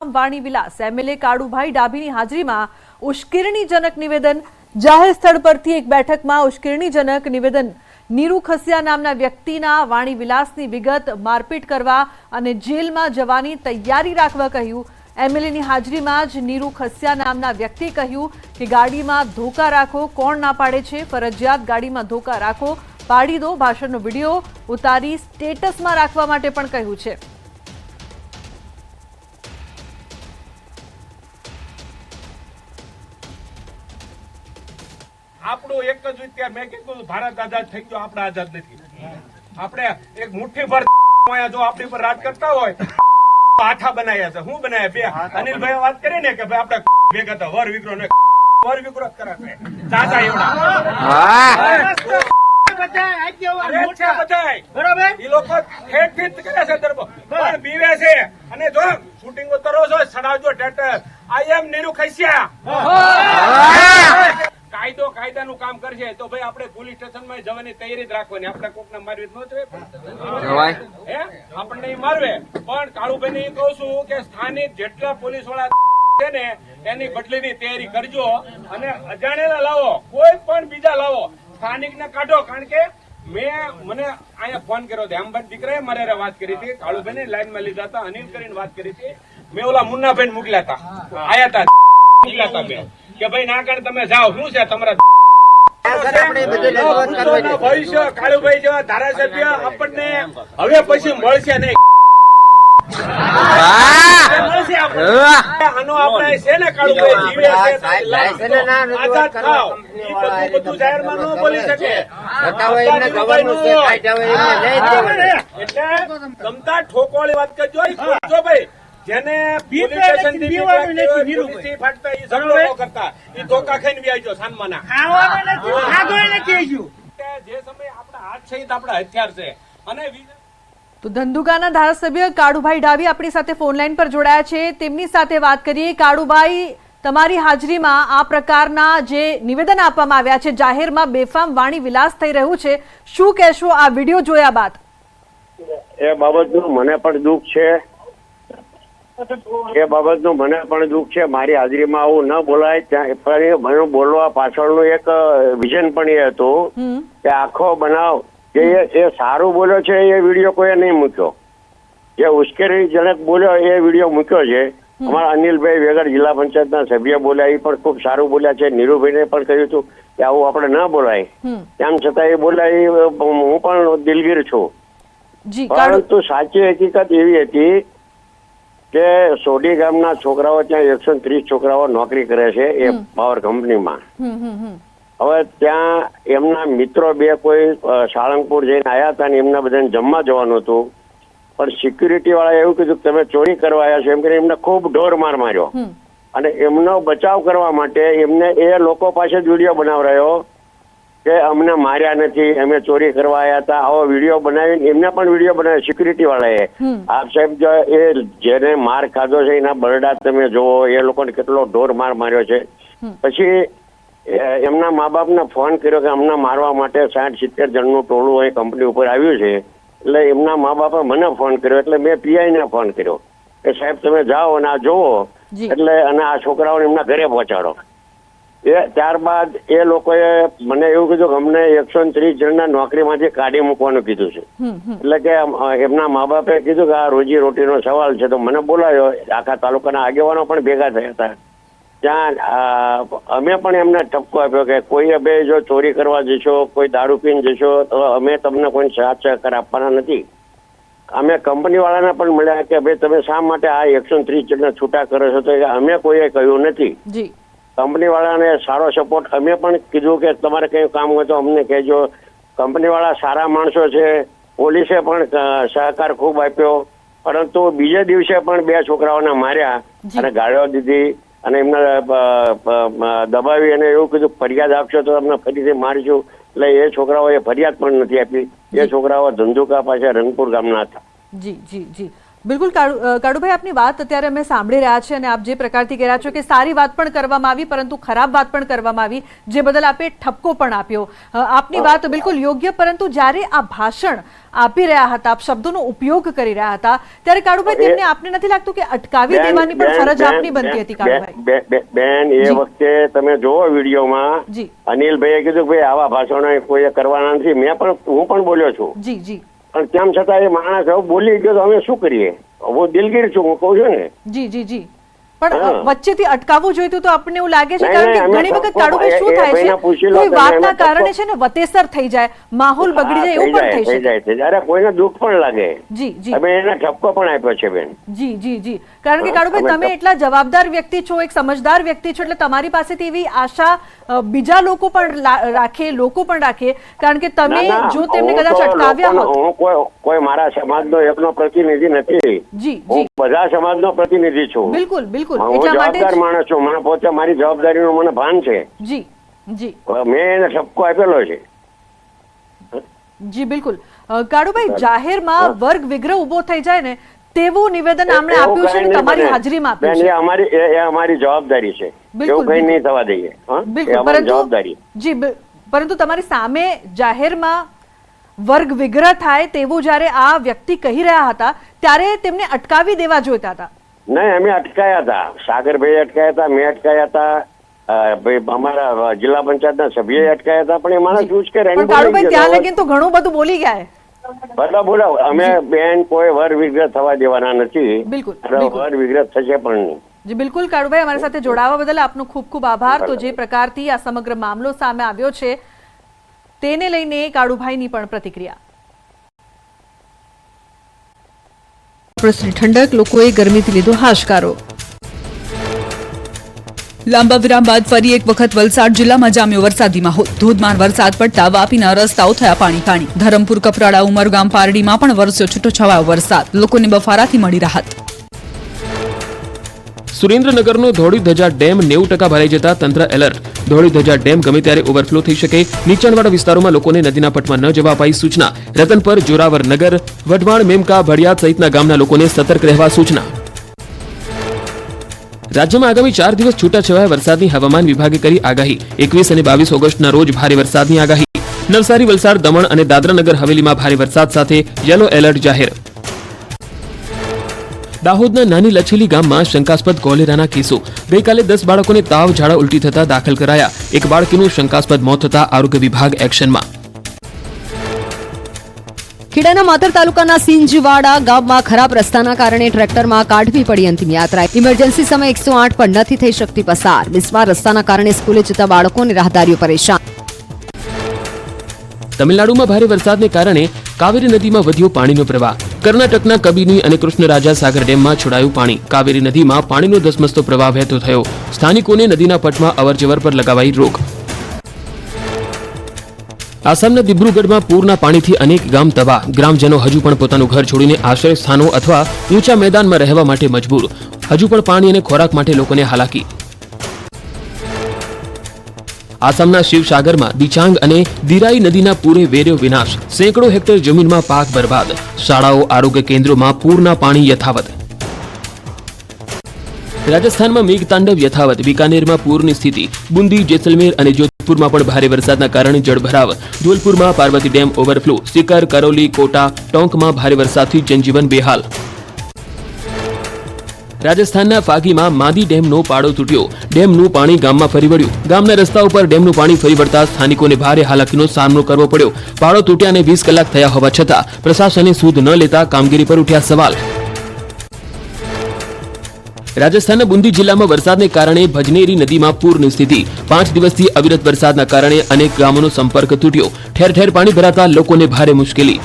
વાણી વિલાસ એમએલએ કાળુભાઈ ડાભીની હાજરીમાં ઉશ્કેરણીજનક નિવેદન જાહેર સ્થળ પરથી એક બેઠકમાં ઉશ્કેરણીજનક નિવેદન નીરુ ખસિયા નામના વ્યક્તિના વાણી વિલાસની વિગત મારપીટ કરવા અને જેલમાં જવાની તૈયારી રાખવા કહ્યું. એમએલએની હાજરીમાં જ નીરુ ખસિયા નામના વ્યક્તિએ કહ્યું કે ગાડીમાં ધોકા રાખો, કોણ ના પાડે છે, ફરજિયાત ગાડીમાં ધોકા રાખો, પાડી દો, ભાષણનો વીડિયો ઉતારી સ્ટેટસમાં રાખવા માટે પણ કહ્યું છે. આપણું એક જ વિચાર મેં કીધું ભારત આઝાદ થઈ ગયો આપણે આઝાદ નથી. આપણે એક મુઠ્ઠી ભર જો આપણી પર રાજ કરતા હોય આઠા બનાવ્યા છે. હું બનાવ્યા બે? અનિલભાઈ વાત કરી ને કે ભાઈ આપણે ભેગા હતા વર વિક્રો ને વર વિક્રો કરાશે ચાચા એવડા. અરે છે લોકો ઠેઠ ઠેઠ કરે છે દરબો પણ બીવે છે. અને જો શૂટિંગ કરો છો સડાવજો ટેટર. આઈ એમ નીરુ ખૈસિયા કાયદો કાયદાનું કામ કરશે તો ભાઈ આપણે પોલીસ સ્ટેશનમાં જવાની તૈયારી જ રાખવાની. આપણે કોકને મારવી ન જોઈએ હે આપણને મારવે. પણ કાળુભાઈ ને કહું છું કે સ્થાનિક જેટલા પોલીસવાળા છે ને એની બદલીની તૈયારી કરજો અને અજાણેલા લાવો. કોઈ પણ બીજા લાવો. સ્થાનિક ને કાઢો. કારણ કે મેં મને અહીંયા ફોન કર્યો હતો. એમ દીકરાએ મારે વાત કરી હતી. કાળુભાઈ ને લાઈનમાં લીધા હતા. અનિલ કરીને વાત કરી હતી. મેં ઓલા મુન્નાભાઈ મોકલ્યા હતા. આયા હતા. મોકલ્યા હતા મેં. કે ભાઈ ના કારણે તમે જાઓ શું છે તમારા ભવિષ્ય કાળુભાઈ જેવા ધારાસભ્ય આપણને હવે પછી મળશે નહીં. આનો આપણે છે ને કાળુભાઈ જીવે છે આઝાદ થાવ. ઈ બધું બધું જાહેરમાં ન બોલી શકે. એટલે ગમતા ઠોકોળી વાત કરજો જેને ઝઘડો કરતા. ઈ ધોકા ખાઈને વ્યાજો સાનમાના. કે જે સમય આપણા હાથ સહિત આપણા હથિયાર છે. અને તો ધંધુકાના ધારાસભ્ય કાળુભાઈ ડાવી આપણી સાથે ફોન લાઈન પર જોડાયા છે. તેમની સાથે વાત કરીએ. કાળુભાઈ તમારી હાજરીમાં આ પ્રકારના જે નિવેદન આપવામાં આવ્યા છે જાહેરમાં બેફામ વાણી વિલાસ થઈ રહ્યું છે. શું કહેશો? આ વીડિયો જોયા બાદ. એ બાબતનું મને પણ દુઃખ છે. એ બાબતનું મને પણ દુઃખ છે. મારી હાજરીમાં આવું ન બોલાય. ત્યાં પણ મને બોલવા પાછળનું એક વિઝન પણ એ હતું કે આખો બનાવ કે એ એ સારું બોલ્યો છે એ વીડિયો કોઈએ નહીં મૂક્યો. જે ઉશ્કેરણીજનક બોલ્યો એ વીડિયો મૂક્યો છે. અમારા અનિલભાઈ વેગર જિલ્લા પંચાયતના સભ્ય બોલ્યા એ પણ ખૂબ સારું બોલ્યા છે. નીરુભાઈને પણ કહ્યું હતું કે આવું આપણે ન બોલાય. તેમ છતાં એ બોલાય હું પણ દિલગીર છું. પરંતુ સાચી હકીકત એવી હતી કે સોડી ગામના છોકરાઓ ત્યાં એકસો ત્રીસ છોકરાઓ નોકરી કરે છે એ પાવર કંપનીમાં હવે ત્યાં એમના મિત્રો બે કોઈ સાળંગપુર જઈને આવ્યા હતા ને એમના બધાને જમવા જવાનું હતું. પણ સિક્યુરિટી વાળા એવું કીધું કે તમે ચોરી કરવા આવ્યા છો. એમ કરીને એમને ખૂબ ઢોર માર માર્યો. અને એમનો બચાવ કરવા માટે એમને એ લોકો પાસે જ વીડિયો બનાવરાયો કે અમને માર્યા નથી અમે ચોરી કરવા આવ્યા હતા. આવો વીડિયો બનાવીને એમને પણ વીડિયો બનાવ્યો સિક્યુરિટી વાળાએ. આપ સાહેબ એ જેને માર ખાધો છે એના બરડા તમે જોવો એ લોકોને કેટલો ઢોર માર માર્યો છે. પછી એમના મા બાપને ફોન કર્યો કે અમને મારવા માટે સાઠ સિત્તેર જણનું ટોળું અહીં કંપની ઉપર આવ્યું છે. એટલે એમના મા બાપે મને ફોન કર્યો એટલે મેં પીઆઈ ને ફોન કર્યો. કે સાહેબ તમે જાઓ અને આ જોવો એટલે અને આ છોકરાઓને એમના ઘરે પહોંચાડો. એ ત્યારબાદ એ લોકોએ મને એવું કીધું કે અમને એકસો ત્રીસ જણના નોકરીમાંથી કાઢી મૂકવાનું કીધું છે. એટલે કે એમના મા બાપે કીધું કે આ રોજી રોટીનો સવાલ છે. તો મને બોલાયો. આખા તાલુકાના આગેવાનો પણ ભેગા થયા હતા. ત્યાં અમે પણ એમને ઠપકો આપ્યો કે કોઈ બે જો ચોરી કરવા જશો કોઈ દારૂ પીને જશો તો અમે તમને કોઈ સાથ સહકાર આપવાના નથી. અમે કંપની વાળાને પણ મળ્યા કે ભાઈ તમે શા માટે આ એકસો ત્રીસ જણને છૂટા કરો છો? તો અમે કોઈએ કહ્યું નથી. કંપની વાળાને સારો સપોર્ટ અમે પણ કીધું કે તમારે કઈ કામ હોય તો અમને કહેજો. કંપની વાળા સારા માણસો છે. પોલીસે પણ સહકાર ખૂબ આપ્યો. પરંતુ બીજે દિવસે પણ બે છોકરાઓને માર્યા અને ગાળ્યો દીધી અને એમને દબાવી અને એવું કીધું ફરિયાદ આપશો તો તમને ફરીથી મારીશું. એટલે એ છોકરાઓએ ફરિયાદ પણ નથી આપી. એ છોકરાઓ ધંધુકા પાસે રંગપુર ગામના હતા. જી જી જી. બિલકુલ કાળુ કાળુભાઈ આપની વાત અત્યારે અમે સાંભળી રહ્યા છે અને આપ જે પ્રકારથી કહી રહ્યા છો કે સારી વાત પણ કરવામાં આવી પરંતુ ખરાબ વાત પણ કરવામાં આવી જે બદલ આપે ઠપકો પણ આપ્યો. આપની વાત બિલકુલ યોગ્ય પરંતુ જ્યારે આ ભાષણ આપી રહ્યા હતા આપ શબ્દોનો ઉપયોગ કરી રહ્યા હતા ત્યારે કાળુભાઈ તેમને આપને નથી લાગતું કે અટકાવી દેવાની પણ ફરજ આપની બનતી હતી કાળુભાઈ? બેન એ વખતે તમે જોવો વિડીયોમાં જી. અનિલભાઈએ કીધું કે ભાઈ આવા ભાષણો કોઈએ કરવાના નથી. મેં પણ હું પણ બોલ્યો છું. જી જી. પણ તેમ છતાં એ માણસ હવે બોલી ગયો તો અમે શું કરીએ? હું દિલગીર છું, હું કહું છું ને? જી જી જી. પણ વચ્ચેથી અટકાવવું જોઈતું તો આપણને એવું લાગે છે કારણ કે ઘણી વખત કાળુભાઈ શું થાય છે કોઈ વાતના કારણે છે ને વતેસર થઈ જાય માહોલ બગડી જાય એવું પણ થઈ જાય અરે કોઈને દુઃખ પણ લાગે. જી જી. અમે એને ઠપકો પણ આપ્યો છે બેન. જી જી જી. કારણ કે કાળુભાઈ તમે એટલા જવાબદાર વ્યક્તિ છો એક સમજદાર વ્યક્તિ છો એટલે તમારી પાસેથી એવી આશા બીજા લોકો પણ રાખે લોકો પણ રાખે. કારણ કે તમે જો તેમને કદાચ અટકાવ્યા હોત હું કોઈ કોઈ મારા સમાજનો એકનો પ્રતિનિધિ નથી. જી જી. બધા સમાજનો પ્રતિનિધિ છું. બિલકુલ બિલકુલ. હું એટલા માટે જવાબદાર માણસ છું. મને પોતે મારી જવાબદારીનું મને ભાન છે. જી જી. મેં એને ઠપકો આપેલો છે. જી બિલકુલ. કાળુભાઈ જાહેરમાં વર્ગ વિગ્રહ ઊભો થઈ જાય ને તેવું નિવેદન આમણે આપ્યું છે ને તમારી હાજરીમાં આપ્યું છે. અમારી એ- અમારી જવાબદારી છે. બિલકુલ, એવું કઈ નહીં થવા દઈએ. બિલકુલ. પરંતુ જવાબદારી. જી પરંતુ તમારી સામે જાહેરમાં વર્ગ વિગ્રહ થાય તેવું જ્યારે આ વ્યક્તિ કહી રહ્યા હતા ત્યારે તેમને અટકાવી દેવા જોઈતા હતા. નહીં અમે અટકાયા હતા. સાગરભાઈ અટકાયા હતા મેં અટકાયા હતા. ભાઈ અમારા જિલ્લા પંચાયતના સભ્ય અટકાયા હતા પણ એ માણસ બોલી ત્યાં. તો ઘણું બધું બોલી ગયા બધા બોલો અમે બેન કોઈ વર વિગ્રહ થવા દેવાના નથી. બિલકુલ. વર વિગ્રહ થશે પણ નહીં. જી બિલકુલ કાળુભાઈ અમારી સાથે જોડાવા બદલ આપનો ખૂબ ખૂબ આભાર. તો જે પ્રકારથી આ સમગ્ર મામલો સામે આવ્યો છે તેને લઈને કાળુભાઈની પણ પ્રતિક્રિયા. ઠંડક, લોકોએ ગરમીથી લીધો હાશકારો. લાંબા વિરામ બાદ ફરી એક વખત વલસાડ જિલ્લામાં જામ્યો વરસાદી માહોલ ધોધમાર વરસાદ પડતા વાપીના રસ્તાઓ થયા પાણી પાણી ધરમપુર, કપરાડા, ઉમરગામ, પારડીમાં પણ વરસ્યો છૂટો છવાયો વરસાદ. લોકોને બફારાથી મળી રાહત. સુરેન્દ્રનગરનો ધોળી ડેમ નેવું ટકા ભરાઈ જતા તંત્ર એલર્ટ. ધોળી ધજા ડેમ ગમે ત્યારે ઓવરફ્લો થઈ શકે. નીચાણવાળા વિસ્તારોમાં લોકોને નદીના પટમાં ન જવા અપાઈ સૂચના. રતનપર, જોરાવર નગર, વઢવાણ, મેમકા, ભડિયાદ સહિતના ગામના લોકોને સતર્ક રહેવા સૂચના. રાજ્યમાં આગામી ચાર દિવસ છૂટાછવાયા વરસાદની હવામાન વિભાગે કરી આગાહી. એકવીસ અને બાવીસ ઓગસ્ટના રોજ ભારે વરસાદની આગાહી. નવસારી, વલસાડ, દમણ અને દાદરાનગર હવેલીમાં ભારે વરસાદ સાથે યલો એલર્ટ જાહેર. દાહોદના નાની લછેલી ગામમાં શંકાસ્પદ કોલેરાના કેસો. ગઈકાલે દસ બાળકોને તાવ ઝાડા ઉલટી થતા દાખલ કરાયા. એક બાળકીનું શંકાસ્પદ મોત થતા આરોગ્ય વિભાગ એક્શનમાં. ખેડાના માતર તાલુકાના સિંજવાડા ગામમાં ખરાબ રસ્તાના કારણે ટ્રેક્ટરમાં કાઢવી પડી અંતિમ યાત્રા. ઇમરજન્સી સમય એકસો આઠ પણ નથી થઈ શકતી પસાર. મિસમાં રસ્તાના કારણે સ્કૂલે જતા બાળકોને રાહદારીઓ પરેશાન. તમિલનાડુમાં ભારે વરસાદને કારણે કાવેરી નદીમાં વધ્યો પાણીનો પ્રવાહ. કર્ણાટકના કબીની અને કૃષ્ણરાજા સાગર ડેમમાં છોડાયું પાણી. કાવેરી નદીમાં પાણીનો ધસમસતો પ્રવાહ વહેતો થયો. સ્થાનિકોને નદીના પટમાં અવરજવર પર લગાવાઈ રોક. આસામના દિબ્રુગઢમાં પૂરના પાણીથી અનેક ગામ તબાહ. ગ્રામજનો હજુ પણ પોતાનું ઘર છોડીને આશ્રય સ્થાનો અથવા ઊંચા મેદાનમાં રહેવા માટે મજબૂર. હજુ પણ પાણી અને ખોરાક માટે લોકોને હાલાકી. આસામના શિવસાગરમાં દિચાંગ અને દિરાઈ નદીના પૂરે વેર્યો વિનાશ. સેંકડો હેક્ટર જમીનમાં પાક બરબાદ. શાળાઓ, આરોગ્ય કેન્દ્રોમાં પૂરના પાણી યથાવત. રાજસ્થાનમાં મેઘતાંડવ યથાવત. બિકાનેરમાં પૂરની સ્થિતિ. બુંદી, જેસલમેર અને જોધપુરમાં પણ ભારે વરસાદના કારણે જળભરાવ ધોલપુરમાં પાર્વતી ડેમ ઓવરફ્લો. સિકર કરોલી, કોટા ટોંકમાં ભારે વરસાદથી જનજીવન બેહાલ. રાજસ્થાનના ફાગીમાં માદી ડેમનો પાડો તૂટ્યો. ડેમનું પાણી ગામમાં ફરી વળ્યું. ગામના રસ્તા ઉપર ડેમનું પાણી ફરી વળતા સ્થાનિકોને ભારે હાલાકીનો સામનો કરવો પડ્યો. પાડો તૂટ્યાને વીસ કલાક થયા હોવા છતાં પ્રશાસને સૂદ ન લેતા કામગીરી પર ઉઠ્યા સવાલ. રાજસ્થાનના બુંદી જિલ્લામાં વરસાદને કારણે ભજનેરી નદીમાં પૂરની સ્થિતિ. પાંચ દિવસથી અવિરત વરસાદના કારણે અનેક ગામોનો સંપર્ક તૂટ્યો. ઠેર ઠેર પાણી ભરાતા લોકોને ભારે મુશ્કેલી.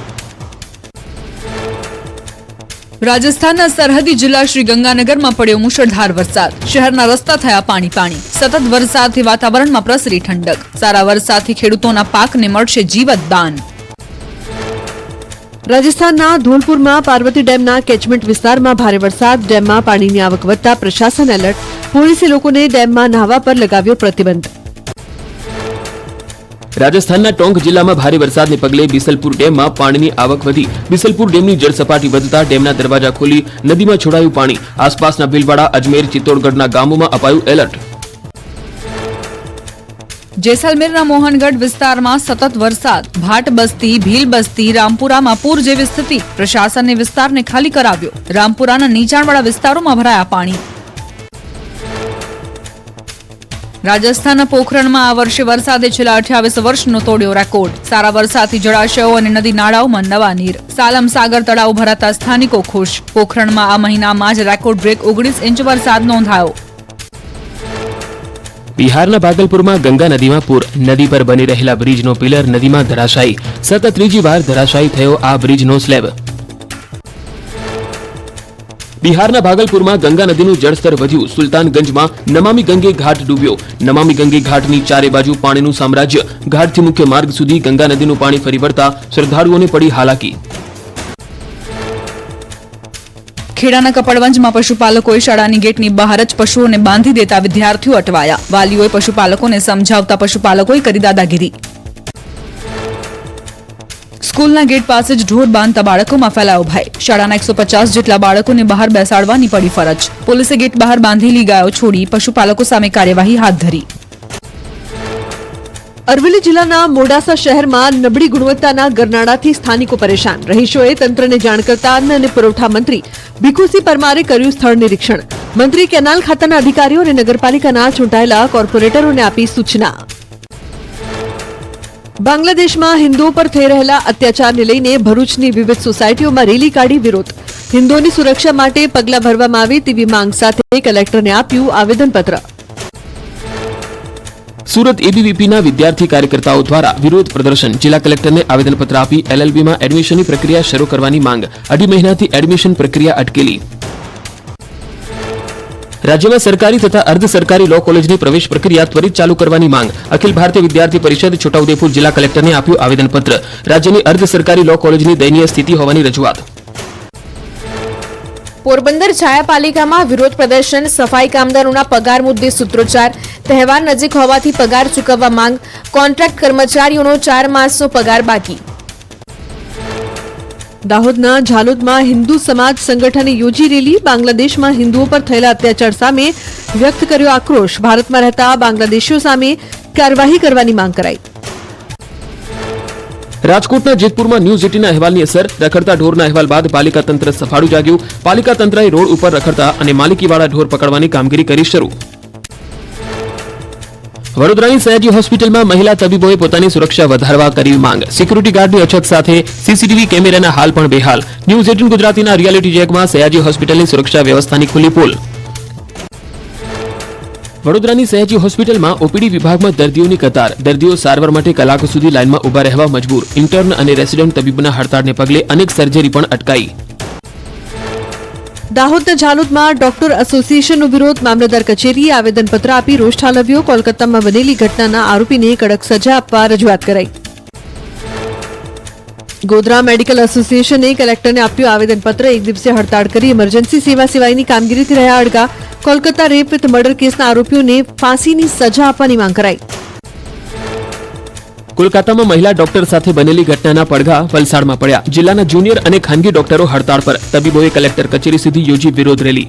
રાજસ્થાનના સરહદી જિલ્લા શ્રી ગંગાનગરમાં પડ્યો મુશળધાર વરસાદ. શહેરના રસ્તા થયા પાણી પાણી. સતત વરસાદથી વાતાવરણમાં પ્રસરી ઠંડક. સારા વરસાદથી ખેડૂતોના પાકને મળશે જીવતદાન રાજસ્થાનના ધોલપુરમાં પાર્વતી ડેમના કેચમેન્ટ વિસ્તારમાં ભારે વરસાદ. ડેમમાં પાણીની આવક વધતા પ્રશાસન એલર્ટ. પોલીસે લોકોને ડેમમાં નહાવા પર લગાવ્યો પ્રતિબંધ. રાજસ્થાનના ટોંક જિલ્લામાં ભારે વરસાદને પગલે બિસલપુર ડેમમાં પાણીની આવક વધી. બિસલપુર ડેમની જળસપાટી વધતા ડેમના દરવાજા ખોલી નદીમાં છોડાયું પાણી. આસપાસના ભીલવાડા, અજમેર, ચિત્તોડગઢના ગામોમાં અપાયું એલર્ટ. જેસલમેરના મોહનગઢ વિસ્તારમાં સતત વરસાદ. ભાટ બસ્તી, ભીલ બસ્તી, રામપુરામાં પૂર જેવી સ્થિતિ. પ્રશાસને વિસ્તારને ખાલી કરાવ્યો. રામપુરાના નીચાણવાળા વિસ્તારોમાં ભરાયા પાણી. રાજસ્થાનના પોખરણમાં આ વર્ષે વરસાદે છેલ્લા અઠ્યાવીસ વર્ષનો તોડ્યો રેકોર્ડ. સારા વરસાદથી જળાશયો અને નદી નાળાઓમાં નવા નીર. સાલમ સાગર તળાવ ભરાતા સ્થાનિકો ખુશ. પોખરણમાં આ મહિનામાં જ રેકોર્ડ બ્રેક ઓગણીસ ઇંચ વરસાદ નોંધાયો. બિહારના ભાગલપુરમાં ગંગા નદીમાં પૂર. નદી પર બની રહેલા બ્રિજનો પિલર નદીમાં ધરાશાયી. સતત ત્રીજી વાર ધરાશાયી થયો આ બ્રિજનો સ્લેબ. બિહારના ભાગલપુરમાં ગંગા નદીનું જળસ્તર વધ્યું. સુલતાનગંજમાં નમામી ગંગે ઘાટ ડૂબ્યો. નમામી ગંગે ઘાટની ચારે બાજુ પાણીનું સામ્રાજ્ય. ઘાટથી મુખ્ય માર્ગ સુધી ગંગા નદીનું પાણી ફરી વળતા શ્રદ્ધાળુઓને પડી હાલાકી. ખેડાના કપડવંજમાં પશુપાલકોએ શાળાની ગેટની બહાર જ પશુઓને બાંધી દેતા વિદ્યાર્થીઓ અટવાયા. વાલીઓએ પશુપાલકોને સમજાવતા પશુપાલકોએ કરી દાદાગીરી. સ્કૂલના ગેટ પાસે જ ઢોર બાંધતા બાળકોમાં ફેલાયો ભય. શાળાના એકસો પચાસ જેટલા બાળકોને બહાર બેસાડવાની પડી ફરજ. પોલીસે ગેટ બહાર બાંધેલી ગાયો છોડી પશુપાલકો સામે કાર્યવાહી હાથ ધરી. અરવલ્લી જિલ્લાના મોડાસા શહેરમાં નબળી ગુણવત્તાના ગરનાળાથી સ્થાનિકો પરેશાન. રહીશોએ તંત્રને જાણ કરતા અન્ન અને પુરવઠા મંત્રી ભીખુસિંહ પરમારે કર્યું સ્થળ નિરીક્ષણ. મંત્રી કેનાલ ખાતાના અધિકારીઓ અને નગરપાલિકાના ચૂંટાયેલા કોર્પોરેટરોને આપી સૂચના. બાંગ્લાદેશમાં હિન્દુઓ પર થઈ રહેલા અત્યાચારને લઈને ભરૂચની વિવિધ સોસાયટીઓમાં રેલી કાઢી વિરોધ. હિન્દુઓની સુરક્ષા માટે પગલાં ભરવામાં આવે તેવી માંગ સાથે કલેક્ટરને આપ્યું આવેદનપત્ર. સુરત એબીવીપીના વિદ્યાર્થી કાર્યકર્તાઓ દ્વારા વિરોધ પ્રદર્શન. જિલ્લા કલેક્ટરને આવેદનપત્ર આપી એલએલબીમાં એડમિશનની પ્રક્રિયા શરૂ કરવાની માંગ. અઢી મહિનાથી એડમિશન પ્રક્રિયા અટકેલી. રાજ્યમાં સરકારી તથા અર્ધ સરકારી લો કોલેજની પ્રવેશ પ્રક્રિયા ત્વરિત ચાલુ કરવાની માંગ અખિલ ભારતીય વિદ્યાર્થી પરિષદ છોટાઉદેપુર જિલ્લા કલેક્ટરને આપ્યું આવેદનપત્ર. રાજ્યની અર્ધ સરકારી લો કોલેજની દયનીય સ્થિતિ હોવાની રજૂઆત. પોરબંદર છાયાપાલિકામાં વિરોધ પ્રદર્શન, સફાઈ કામદારોના પગાર મુદ્દે સૂત્રોચ્ચાર, તહેવાર નજીક હોવાથી પગાર ચૂકવવા માંગ, કોન્ટ્રાક્ટ કર્મચારીઓનો ચાર માસનો પગાર બાકી. દાહોદના ઝાલોદમાં હિન્દુ સમાજ સંગઠને યોજી રેલી બાંગ્લાદેશમાં હિન્દુઓ પર થયેલા અત્યાચાર સામે વ્યક્ત કર્યો આક્રોશ. ભારતમાં રહેતા બાંગ્લાદેશીઓ સામે કાર્યવાહી કરવાની માંગ કરાઈ. રાજકોટના જેતપુરમાં ન્યૂઝ એટીના અહેવાલની અસર. રખડતા ઢોરના અહેવાલ બાદ પાલિકા તંત્ર સફાળું જાગ્યું. પાલિકા તંત્રએ રોડ ઉપર રખડતા અને માલિકીવાળા ઢોર પકડવાની કામગીરી કરી શરૂ. વડોદરાની સયાજી હોસ્પિટલમાં મહિલા તબીબોએ પોતાની સુરક્ષા વધારવા કરી માંગ. સિક્યુરિટી ગાર્ડની અછત સાથે સીસીટીવી કેમેરાના હાલ પણ બેહાલ. ન્યૂઝ એટીન ગુજરાતીના રિયાલિટી ચેકમાં સયાજી હોસ્પિટલની સુરક્ષા વ્યવસ્થાની ખુલ્લી પોલ. વડોદરાની સયાજી હોસ્પિટલમાં ઓપીડી વિભાગમાં દર્દીઓની કતાર. દર્દીઓ સારવાર માટે કલાકો સુધી લાઇનમાં ઊભા રહેવા મજબૂર. ઇન્ટર્ન અને રેસિડેન્ટ તબીબના હડતાળને પગલે અનેક સર્જરી પણ અટકાઈ. દાહોદના જાલોદમાં ડોક્ટર એસોસિએશનનો વિરોધ મામલતદાર કચેરીએ આવેદનપત્ર આપી રોષ ઠાલવ્યો. કોલકાતામાં બનેલી ઘટનાના આરોપીને કડક સજા આપવા રજૂઆત કરાઈ. ગોધરા મેડિકલ એસોસિએશને કલેક્ટરને આપ્યું આવેદનપત્ર. એક દિવસે હડતાળ કરી ઇમરજન્સી સેવા સિવાયની કામગીરીથી રહ્યા અડગા. કોલકાતા રેપ વિથ મર્ડર કેસના આરોપીઓને ફાંસીની સજા આપવાની માંગ કરાઈ. કોલકાતામાં મહિલા ડોક્ટર સાથે બનેલી ઘટનાના પડઘા વલસાડમાં પડ્યા. જિલ્લાના જુનિયર અને ખાનગી ડોક્ટરો હડતાળ પર. તબીબોએ કલેક્ટર કચેરી સુધી યોજી વિરોધ રેલી.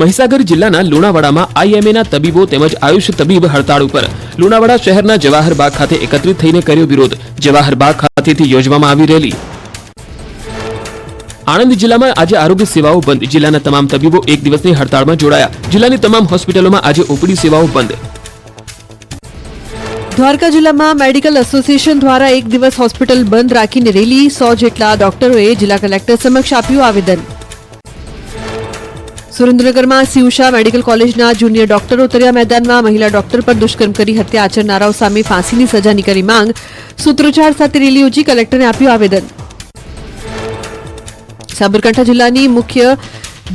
મહીસાગર જિલ્લાના લુણાવાડામાં આઈએમએના તબીબો તેમજ આયુષ તબીબ હડતાળ ઉપર. લુણાવાડા શહેરના જવાહર બાગ ખાતે એકત્રિત થઈને કર્યો વિરોધ. જવાહર બાગ ખાતેથી યોજવામાં આવી રેલી. આણંદ જિલ્લામાં આજે આરોગ્ય સેવાઓ બંધ. જિલ્લાના તમામ તબીબો એક દિવસની હડતાળમાં જોડાયા. જિલ્લાની તમામ હોસ્પિટલોમાં આજે ઓપીડી સેવાઓ બંધ. દ્વારકા જિલ્લામાં મેડિકલ એસોસિએશન દ્વારા એક દિવસ હોસ્પિટલ બંધ રાખીને રેલી, સો જેટલા ડોક્ટરોએ જિલ્લા કલેક્ટર સમક્ષ આપ્યું આવેદન. સુરેન્દ્રનગરમાં સિયુષા મેડિકલ કોલેજના જુનિયર ડોક્ટરો ઉતર્યા મેદાનમાં મહિલા ડોક્ટર પર દુષ્કર્મ કરી હત્યા આચરનારાઓ સામે ફાંસીની સજાની કરી માંગ. સૂત્રોચ્ચાર સાથે રેલી યોજી કલેક્ટરને આપ્યું આવેદન. સાબરકાંઠા જિલ્લાની મુખ્ય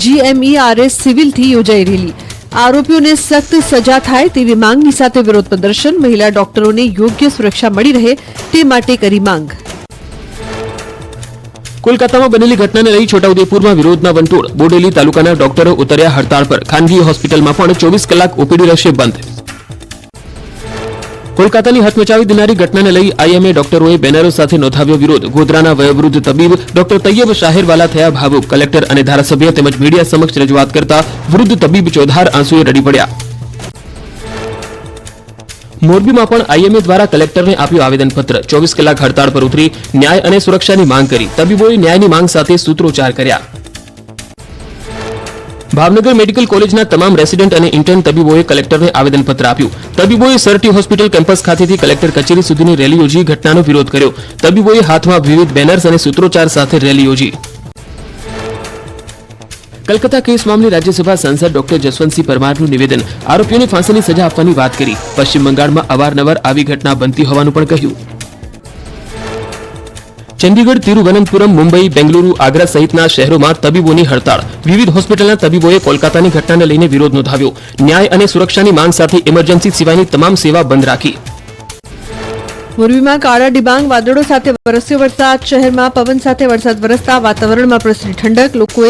જીએમઈઆરએસ સિવિલથી યોજાઈ રેલી. આરોપીઓને સખ્ત સજા થાય તેવી માંગની સાથે વિરોધ પ્રદર્શન. મહિલા ડોક્ટરોને યોગ્ય સુરક્ષા મળી રહે તે માટે કરી માંગ. કોલકાતામાં બનેલી ઘટનાને લઈ છોટાઉદેપુરમાં વિરોધના વંટોળ. બોડેલી તાલુકાના ડોક્ટરો ઉતર્યા હડતાળ પર. ખાનગી હોસ્પિટલમાં પણ ચોવીસ કલાક ઓપીડી રહેશે બંધ. કોલકાતાની હચમચાવી દેનારી ઘટનાને લઈ આઈએમએ ડોક્ટરોએ બેનરો સાથે નોંધાવ્યો વિરોધ. ગોધરાના વયોવૃદ્ધ તબીબ ડોક્ટર તૈયબ શાહેરવાલા થયા ભાવુક. કલેક્ટર અને ધારાસભ્ય તેમજ મીડિયા સમક્ષ રજૂઆત કરતા વૃદ્ધ તબીબ ચોધાર આંસુએ રડી પડ્યા મોરબીમાં પણ આઈએમએ દ્વારા કલેક્ટરને આપ્યું આવેદનપત્ર. ચોવીસ કલાક હડતાળ પર ઉતરી ન્યાય અને સુરક્ષાની માંગ કરી. તબીબોએ ન્યાયની માંગ સાથે સૂત્રોચ્ચાર કર્યા. ભાવનગર મેડિકલ કોલેજના તમામ રેસિડેન્ટ અને ઇન્ટર્ન તબીબોએ કલેક્ટરને આવેદનપત્ર આપ્યું. તબીબોએ સરટી હોસ્પિટલ કેમ્પસ ખાતેથી કલેક્ટર કચેરી સુધીની રેલી યોજી ઘટનાનો વિરોધ કર્યો. તબીબોએ હાથમાં વિવિધ બેનર્સ અને સૂત્રોચ્ચાર સાથે રેલી યોજી. કલકત્તા કેસ મામલે રાજ્યસભા સાંસદ ડોક્ટર જસવંતસિંહ પરમારનું નિવેદન. આરોપીઓને ફાંસીની સજા આપવાની વાત કરી. પશ્ચિમ બંગાળમાં અવારનવાર આવી ઘટના બનતી હોવાનું પણ કહ્યું. ચંદીગઢ, તિરુવનંતપુરમ, મુંબઈ, બેંગલુરુ, આગ્રા સહિતના શહેરોમાં તબીબોની હડતાળ. વિવિધ હોસ્પિટલના તબીબોએ કોલકાતાની ઘટનાને લઈને વિરોધ નોંધાવ્યો. ન્યાય અને સુરક્ષાની માંગ સાથે ઇમરજન્સી સિવાયની તમામ સેવા બંધ રાખી. મોરબીમાં કાળા ડિબાંગ વાદળો સાથે વરસ્યો વરસાદ. શહેરમાં પવન સાથે વરસાદ વરસતા વાતાવરણમાં પ્રસરી ઠંડક. લોકોએ